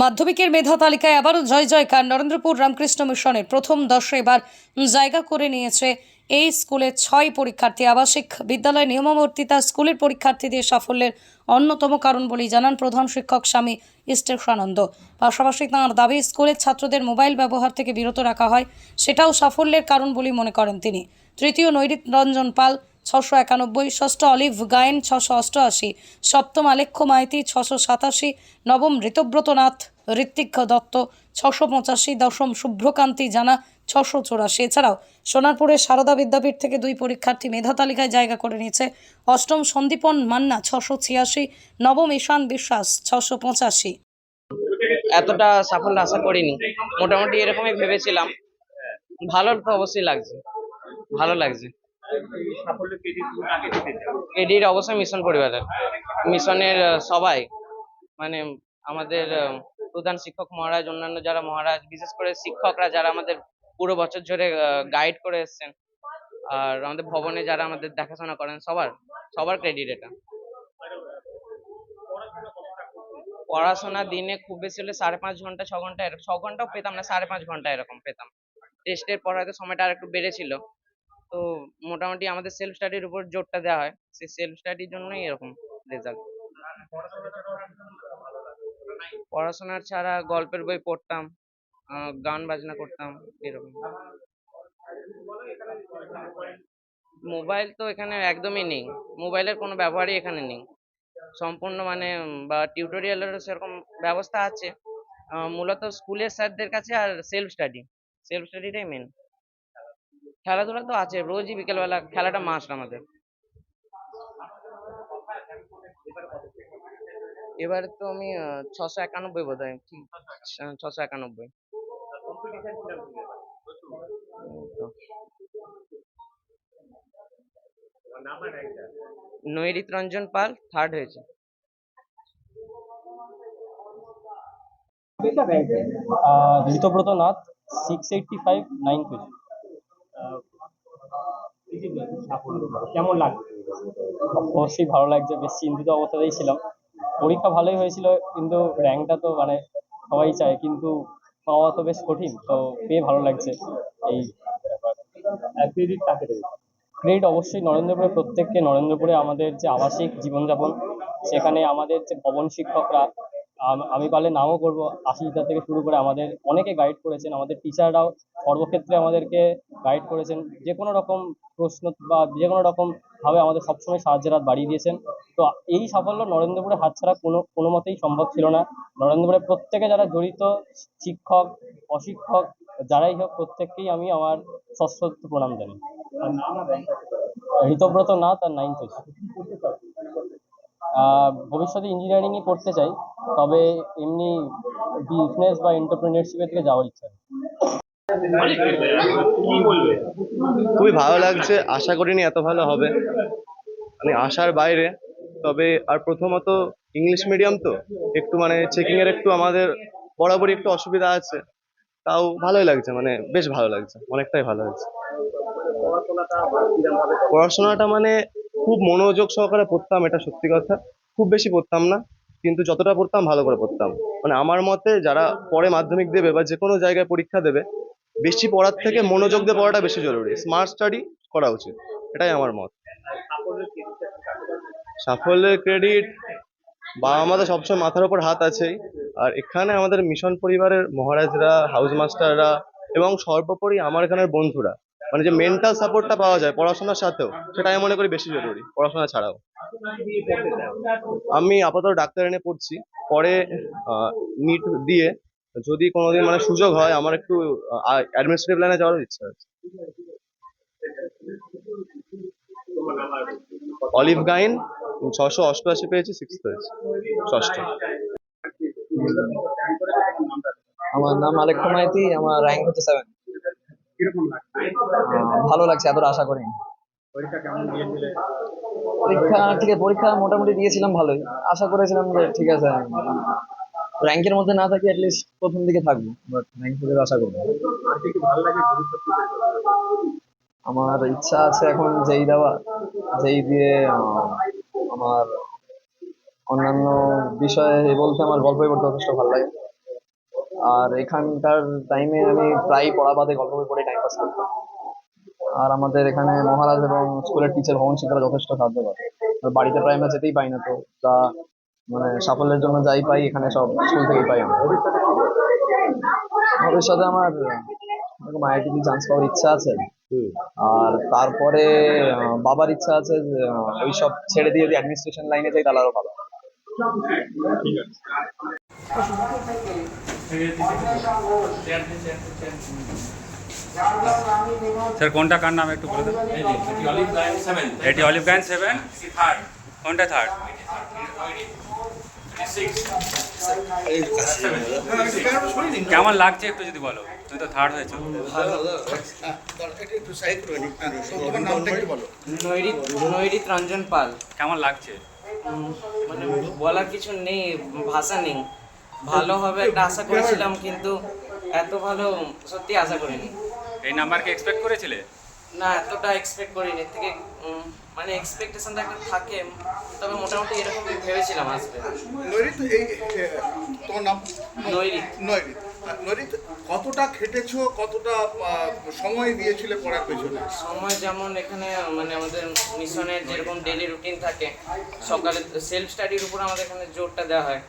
মাধ্যমিকের মেধা তালিকায় আবারও জয় জয়কার নরেন্দ্রপুর রামকৃষ্ণ মিশনের প্রথম দশে এবার জায়গা করে নিয়েছে এই স্কুলের ছয় পরীক্ষার্থী। আবাসিক বিদ্যালয় নিয়মাবর্তিতা স্কুলের পরীক্ষার্থীদের সাফল্যের অন্যতম কারণ বলেই জানান প্রধান শিক্ষক স্বামী ইস্টেশানন্দ পাশাপাশি তাঁর দাবি, স্কুলের ছাত্রদের মোবাইল ব্যবহার থেকে বিরত রাখা হয়, সেটাও সাফল্যের কারণ বলেই মনে করেন তিনি। তৃতীয় নৈরিত রঞ্জন পাল ছশো একানব্বই, ষষ্ঠ অলিভ গায়েন, ছশো অষ্টআশি, সপ্তম আলেখ্য মাইতি, ছশো সাতাশি, নবম ঋতব্রত নাথ ঋত্বিক দত্ত, ছশো পঁচাশি, দশম শুভ্রকান্তি জানা, ছশো চুরাশি। এছাড়াও সোনারপুরের সারদা বিদ্যাপীঠ থেকে দুই পরীক্ষার্থী মেধা তালিকায় জায়গা করে নিয়েছে। অষ্টম সন্দীপন মান্না, ছশো ছিয়াশি, নবম ঈশান বিশ্বাস, ছশো পঁচাশি। এতটা সাফল্য আশা করিনি। মোটামুটি এরকমই ভেবেছিলাম। ভালো তো অবশ্যই লাগছে। ভালো লাগছে। এডির অবশ্যই মিশন পরিবারের। মিশনের সবাই মানে আমাদের প্রধান শিক্ষক মহারাজ, অন্যান্য যারা মহারাজ, বিশেষ করে শিক্ষকরা যারা আমাদের পুরো বছর ধরে গাইড করে এসেছেন, আর আমাদের ভবনে যারা আমাদের দেখাশোনা করেন, সবার সবার ক্রেডিট এটা। পড়াশোনা দিনে খুব বেশি হলে সাড়ে পাঁচ ঘণ্টা, ছ ঘণ্টা ছ ঘন্টাও পেতাম না, সাড়ে পাঁচ ঘণ্টা এরকম পেতাম। টেস্টের পর হয়তো সময়টা আর একটু বেড়েছিল। তো মোটামুটি আমাদের সেলফ স্টাডির উপর জোরটা দেওয়া হয়। সেই সেলফ স্টাডির জন্যই এরকম রেজাল্ট পড়াশোনার ছাড়া গল্পের বই পড়তাম গান বাজনা করতাম, এরকম। মোবাইল তো এখানে একদমই নেই। মোবাইলের কোনো ব্যবহারই এখানে নেই। সম্পূর্ণ মানে বা টিউটোরিয়ালেরও সেরকম ব্যবস্থা আছে। মূলত স্কুলের স্যারদের কাছে আর সেলফ স্টাডি সেলফ স্টাডিটাই মেন খেলাধুলা তো আছে, রোজই বিকেলবেলা খেলাটা মাস্ট আমাদের। এবারে তো আমি ছশো একানব্বই বোধ হয় ছশো একানব্বই। নৈরিত রঞ্জন পাল থার্ড হয়েছে। Ritabrata Nath six eighty five nine কেমন লাগছে অবশ্যই ভালো লাগছে বেশ চিন্তিত অবস্থাতেই ছিলাম। পরীক্ষা ভালোই হয়েছিল কিন্তু র্যাঙ্কটা তো মানে সবাই চায় কিন্তু পাওয়া তো বেশ কঠিন তো পেয়ে ভালো লাগছে এই ক্রেডিট কাকে দেবে? ক্রেডিট অবশ্যই নরেন্দ্রপুরে প্রত্যেককে। নরেন্দ্রপুরে আমাদের যে আবাসিক জীবনযাপন সেখানে আমাদের যে ভবন শিক্ষকরা আমি পারলে নামও করব আশিসদা থেকে শুরু করে আমাদের অনেকে গাইড করেছেন আমাদের টিচাররাও সর্বক্ষেত্রে আমাদেরকে গাইড করেছেন যে কোনো রকম প্রশ্ন বা যে কোনো রকম ভাবে আমাদের সবসময় সাহায্যের হাত বাড়িয়ে দিয়েছেন। তো এই সাফল্য নরেন্দ্রপুরে হাতছাড়া কোনো কোনো মতেই সম্ভব ছিল না। নরেন্দ্রপুরে প্রত্যেকে যারা জড়িত শিক্ষক অশিক্ষক যারাই হোক প্রত্যেককেই আমি আমার সশ্রদ্ধ প্রণাম জানাই। ঋতব্রত আর নাইন্থ হয়েছে। আহ, ভবিষ্যতে ইঞ্জিনিয়ারিংই করতে চাই তবে এমনি বিজনেস বা এন্টারপ্রেনারশিপের দিকে যাওয়ার ইচ্ছা খুবই ভালো লাগছে, আশা করিনি এত ভালো হবে। মানে আশার বাইরে, তবে আর প্রথমত ইংলিশ মিডিয়াম তো, একটু মানে চেকিং এর একটু আমাদের বরাবরই একটু অসুবিধা আছে। তাও ভালোই লাগছে মানে বেশ ভালো লাগছে, অনেকটাই ভালো লাগছে। পড়াশোনাটা মানে খুব মনোযোগ সহকারে পড়তাম, এটা সত্যি কথা। খুব বেশি পড়তাম না, কিন্তু যতটা পড়তাম, ভালো করে পড়তাম। মানে আমার মতে যারা পরে মাধ্যমিক দেবে বা যে কোনো জায়গায় পরীক্ষা দেবে বেশি পড়ার থেকে মনোযোগ দিয়ে পড়াটা বেশি জরুরি। স্মার্ট স্টাডি করা উচিত। এটাই আমার মত। সাফল্যের ক্রেডিট বাবা আমাদের সবসময় মাথার উপর হাত আছেই। আর এখানে আমাদের মিশন পরিবারের মহারাজরা হাউস মাস্টাররা এবং সর্বোপরি আমার এখানের বন্ধুরা মানে যে মেন্টাল সাপোর্টটা পাওয়া যায় পড়াশোনার সাথেও সেটা আমি মনে করি বেশি জরুরি, পড়াশোনা ছাড়াও। আমি আপাতত ডাক্তার এনে পড়ছি। পরে নিট দিয়ে যদি কোনোদিন মানে সুযোগ হয় আমার একটু অ্যাডমিনিস্ট্রেটিভ লাইনে যাওয়ার ইচ্ছা আছে। অলিভ গাইন ছশো অষ্টআশি পেয়েছি সিক্স হয়েছে ষষ্ঠ। আমার নাম আলেক মাইতি আমার র্যাঙ্ক হচ্ছে সেভেন ভালো লাগছে এতটা আশা করিনি। পরীক্ষা কেমন পরীক্ষা ঠিক আছে পরীক্ষা মোটামুটি দিয়েছিলাম ভালোই। আশা করেছিলাম যে ঠিক আছে। র্যাঙ্কের মধ্যে না থাকি অ্যাটলিস্ট প্রথম দিকে থাকব। বাট র্যাঙ্ক থেকে আশা করব। আমার ইচ্ছা আছে এখন যেই দেওয়া, যেই দিয়ে আমার অন্যান্য বিষয়ে বলতে আমার গল্পই পড়তে যথেষ্ট ভালো লাগে। আর এখানকার টাইমে আমি প্রায় পড়া বাদে গল্প বই পড়ে টাইম পাস করতাম আর আমাদের এখানে মহারাজ এবং স্কুলের টিচার ভবন শিক্ষারা যথেষ্ট সাহায্য করে। বাড়িতে প্রায় আমরা যেতেই পাই না তো তা মানে সাফল্যের জন্য যাই পাই এখানে সব স্কুল থেকেই পাই আমরা। ভবিষ্যতে আমার এরকম আইআইটি চান্স পাওয়ার ইচ্ছা আছে। আর তারপরে বাবার ইচ্ছা আছে যে ওই সব ছেড়ে দিয়ে যদি অ্যাডমিনিস্ট্রেশন লাইনে যাই তাহলে আরও ভালো। স্যার কোনটা কার নাম একটু বলে দেন? এটি অলিভ গাইন সেভেন কোনটা থার্ড কেমন লাগছে একটু যদি বলো? তুই তো থার্ড হয়েছো। নৈরিত রঞ্জন পাল। কেমন লাগছে? মানে বলার কিছু নেই ভাষা নেই। ভালো হবে একটা আশা করেছিলাম কিন্তু এত ভালো সত্যি আশা করিনি। এই নাম্বারকে এক্সপেক্ট করেছিলে? না এতটা এক্সপেক্ট করিনি। থেকে মানে এক্সপেকটেশনটা একটা থাকে তবে মোটামুটি এরকম ভেবেছিলাম আসবে নৈরিত এই তোমার নাম? নৈরিত নৈরিত নৈরিত কতটা খেটেছো কতটা সময় দিয়েছিলে পড়ার পেছনে? সময় যেমন এখানে মানে আমাদের মিশনের যেরকম ডেলি রুটিন থাকে সকালে সেলফ স্টাডির উপর আমাদের এখানে জোরটা দেওয়া হয়।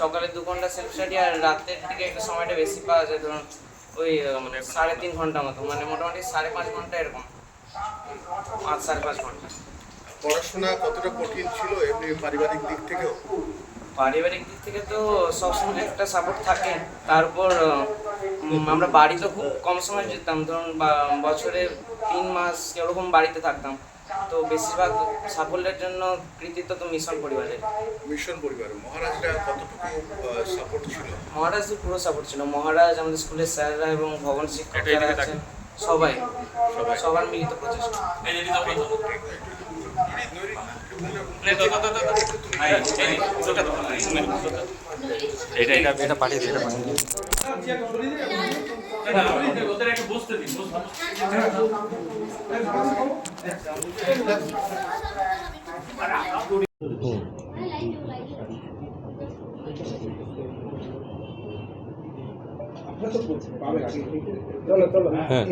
সকালে দু ঘণ্টা সেলফ স্টাডি আর রাতের দিকে একটু সময়টা বেশি পাওয়া যায় ধরুন ওই মানে সাড়ে তিন ঘণ্টা মতো মানে মোটামুটি সাড়ে পাঁচ ঘণ্টা এরকম। পাঁচ সাড়ে পাঁচ ঘণ্টা। পড়াশোনা কতটা কঠিন ছিল এমনি পারিবারিক দিক থেকেও? পারিবারিক দিক থেকে তো সবসময় একটা সাপোর্ট থাকে। তারপর আমরা বাড়িতে খুব কম সময় যেতাম। ধরুন বা- বছরে তিন মাস এরকম বাড়িতে থাকতাম। তো বেশিরভাগ সাফল্যের জন্য কৃতিত্ব তো মিশন পরিবারের। মিশন পরিবার মহারাজরা কতটুকু সাপোর্ট ছিল? মহারাজদের পুরো সাপোর্ট ছিল। মহারাজ আমাদের স্কুলের স্যাররা এবং ভবন শিক্ষক একটু যারা আছেন সবাই। সবার মিলিত প্রচেষ্টা। এটা এটা এটা পাঠিয়ে দিই এটা পাঠিয়ে দিই।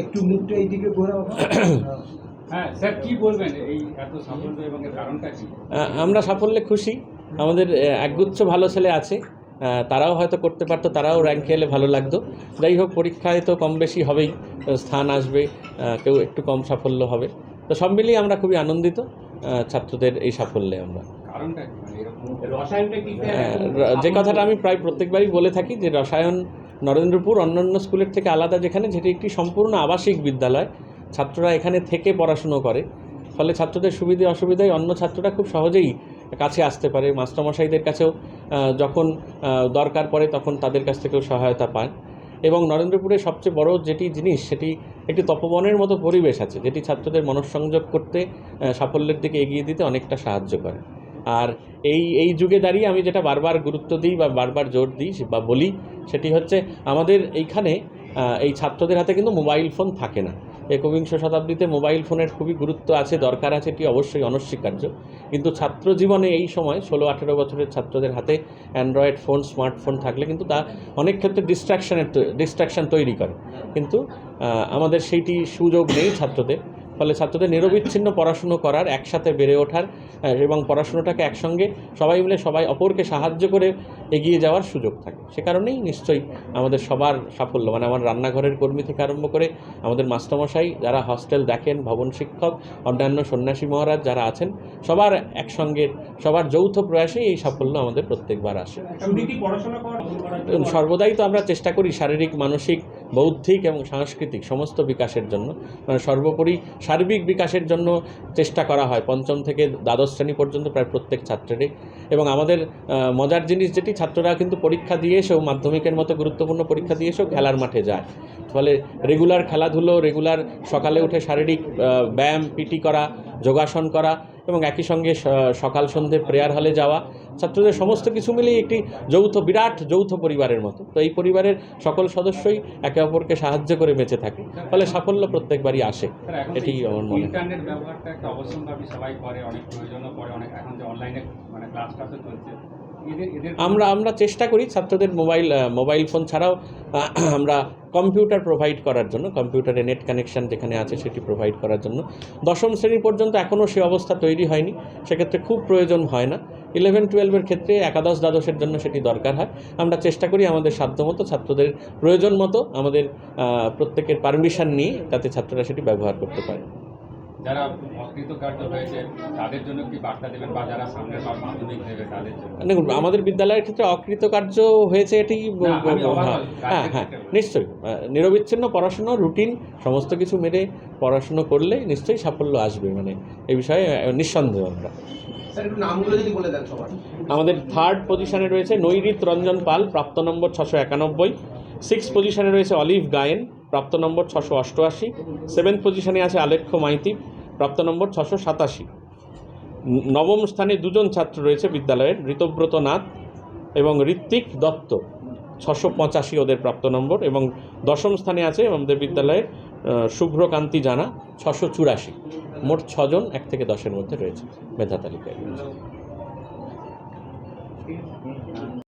একটু মুখটা এইদিকে ঘোরাও। হ্যাঁ স্যার কি বলবেন? এই এত সাফল্য এবং কারণটা কি? আমরা সাফল্যে খুশি। আমাদের একগুচ্ছ ভালো ছেলে আছে। তারাও হয়তো করতে পারতো তারাও র্যাঙ্ক খেলে ভালো লাগতো। যাই হোক পরীক্ষায় তো কম বেশি হবেই। স্থান আসবে কেউ একটু কম সাফল্য হবে। তো সব মিলিয়ে আমরা খুবই আনন্দিত ছাত্রদের এই সাফল্যে আমরা। মানে র- যে কথাটা আমি প্রায় প্রত্যেকবারই বলে থাকি যে রসায়ন নরেন্দ্রপুর অন্যান্য স্কুলের থেকে আলাদা যেখানে যেটি একটি সম্পূর্ণ আবাসিক বিদ্যালয় ছাত্ররা এখানে থেকে পড়াশুনো করে। ফলে ছাত্রদের সুবিধে অসুবিধায় অন্য ছাত্ররা খুব সহজেই কাছে আসতে পারে। মাস্টারমশাইদের কাছেও যখন দরকার পড়ে তখন তাদের কাছ থেকেও সহায়তা পায়। এবং নরেন্দ্রপুরের সবচেয়ে বড় যেটি জিনিস, সেটি একটি তপবনের মতো পরিবেশ আছে, যেটি ছাত্রদের মনঃসংযোগ করতে সাফল্যের দিকে এগিয়ে দিতে অনেকটা সাহায্য করে। আর এই এই যুগে দাঁড়িয়ে আমি যেটা বারবার গুরুত্ব দিই বা বারবার জোর দিই বা বলি, সেটি হচ্ছে আমাদের এইখানে এই ছাত্রদের হাতে কিন্তু মোবাইল ফোন থাকে না। একবিংশ শতাব্দীতে মোবাইল ফোনের খুবই গুরুত্ব আছে, দরকার আছে, এটি অবশ্যই অনস্বীকার্য। কিন্তু ছাত্র জীবনে এই সময় ষোলো আঠেরো বছরের ছাত্রদের হাতে অ্যান্ড্রয়েড ফোন, স্মার্টফোন থাকলে কিন্তু তা অনেক ক্ষেত্রে ডিস্ট্রাকশানের ডিস্ট্রাকশান তৈরি করে। কিন্তু আমাদের সেইটি সুযোগ নেই ছাত্রদের। ফলে ছাত্রদের নিরবিচ্ছিন্ন পড়াশুনো করার একসাথে বেড়ে ওঠার এবং পড়াশুনোটাকে একসঙ্গে সবাই মিলে সবাই অপরকে সাহায্য করে এগিয়ে যাওয়ার সুযোগ থাকে। সে কারণেই নিশ্চয়ই আমাদের সবার সাফল্য। মানে আমার রান্নাঘরের কর্মী থেকে আরম্ভ করে আমাদের মাস্টারমশাই যারা হস্টেল দেখেন ভবন শিক্ষক অন্যান্য সন্ন্যাসী মহারাজ যারা আছেন সবার একসঙ্গে সবার যৌথ প্রয়াসেই এই সাফল্য আমাদের প্রত্যেকবার আসে। সর্বদাই তো আমরা চেষ্টা করি শারীরিক মানসিক বৌদ্ধিক এবং সাংস্কৃতিক সমস্ত বিকাশের জন্য মানে সর্বোপরি সার্বিক বিকাশের জন্য চেষ্টা করা হয়। পঞ্চম থেকে দ্বাদশ শ্রেণি পর্যন্ত প্রায় প্রত্যেক ছাত্রেরই। এবং আমাদের মজার জিনিস যেটি, ছাত্ররা কিন্তু পরীক্ষা দিয়ে এসেও মাধ্যমিকের মতো গুরুত্বপূর্ণ পরীক্ষা দিয়ে এসেও খেলার মাঠে যায়। ফলে রেগুলার খেলাধুলো রেগুলার সকালে উঠে শারীরিক ব্যায়াম, পিটি করা, যোগাসন করা এবং একই সঙ্গে সকাল সন্ধে প্রেয়ার হলে যাওয়া ছাত্রদের সমস্ত কিছু মিলেই একটি যৌথ বিরাট যৌথ পরিবারের মতো। তো এই পরিবারের সকল সদস্যই একে অপরকে সাহায্য করে বেঁচে থাকে। ফলে সাফল্য প্রত্যেকবারই আসে। এটি আমার মনে হয়। ইন্টারনেট ব্যবহারটা একটা অবশ্যম্ভাবী সবাই করে অনেক প্রয়োজনও পড়ে অনেক এখন যে অনলাইনে মানে চলছে। আমরা আমরা চেষ্টা করি ছাত্রদের মোবাইল মোবাইল ফোন ছাড়াও আমরা কম্পিউটার প্রোভাইড করার জন্য, কম্পিউটারে নেট কানেকশান যেখানে আছে সেটি প্রোভাইড করার জন্য। দশম শ্রেণি পর্যন্ত এখনও সে অবস্থা তৈরি হয়নি, সেক্ষেত্রে খুব প্রয়োজন হয় না। ইলেভেন টুয়েলভের ক্ষেত্রে একাদশ দ্বাদশের জন্য সেটি দরকার হয়। আমরা চেষ্টা করি আমাদের সাধ্যমতো ছাত্রদের প্রয়োজন মতো, আমাদের প্রত্যেকের পারমিশন নিয়ে তাতে ছাত্ররা সেটি ব্যবহার করতে পারে। যারা অকৃতকার্য হয়েছে তাদের জন্য কি বার্তা দেবেন বা যারা সামনের বার মাধ্যমিক দেবে তাদের জন্য? দেখুন আমাদের বিদ্যালয়ের ক্ষেত্রে অকৃতকার্য হয়েছে এটি হ্যাঁ হ্যাঁ হ্যাঁ নিশ্চয়ই নিরবিচ্ছিন্ন পড়াশুনো রুটিন সমস্ত কিছু মেরে পড়াশুনো করলে নিশ্চয়ই সাফল্য আসবে মানে এই বিষয়ে নিঃসন্দেহ আমরা। স্যার একটু নামগুলো যদি বলে দেন সবার। আমাদের থার্ড পজিশনে রয়েছে নৈরিত রঞ্জন পাল প্রাপ্ত নম্বর ছশো একানব্বই। সিক্স পজিশনে রয়েছে অলিভ গায়েন প্রাপ্ত নম্বর ছশো অষ্টআশি। সেভেন্থ পজিশনে আছে আলেখ্য মাইতি প্রাপ্ত নম্বর ছশো সাতাশি। নবম স্থানে দুজন ছাত্র রয়েছে বিদ্যালয়ের, ঋতব্রত নাথ এবং ঋত্বিক দত্ত। ছশো পঁচাশি ওদের প্রাপ্ত নম্বর এবং দশম স্থানে আছে আমাদের বিদ্যালয়ের শুভ্রকান্তি জানা, ছশো চুরাশি। মোট ছজন এক থেকে দশের মধ্যে রয়েছে, মেধা তালিকায়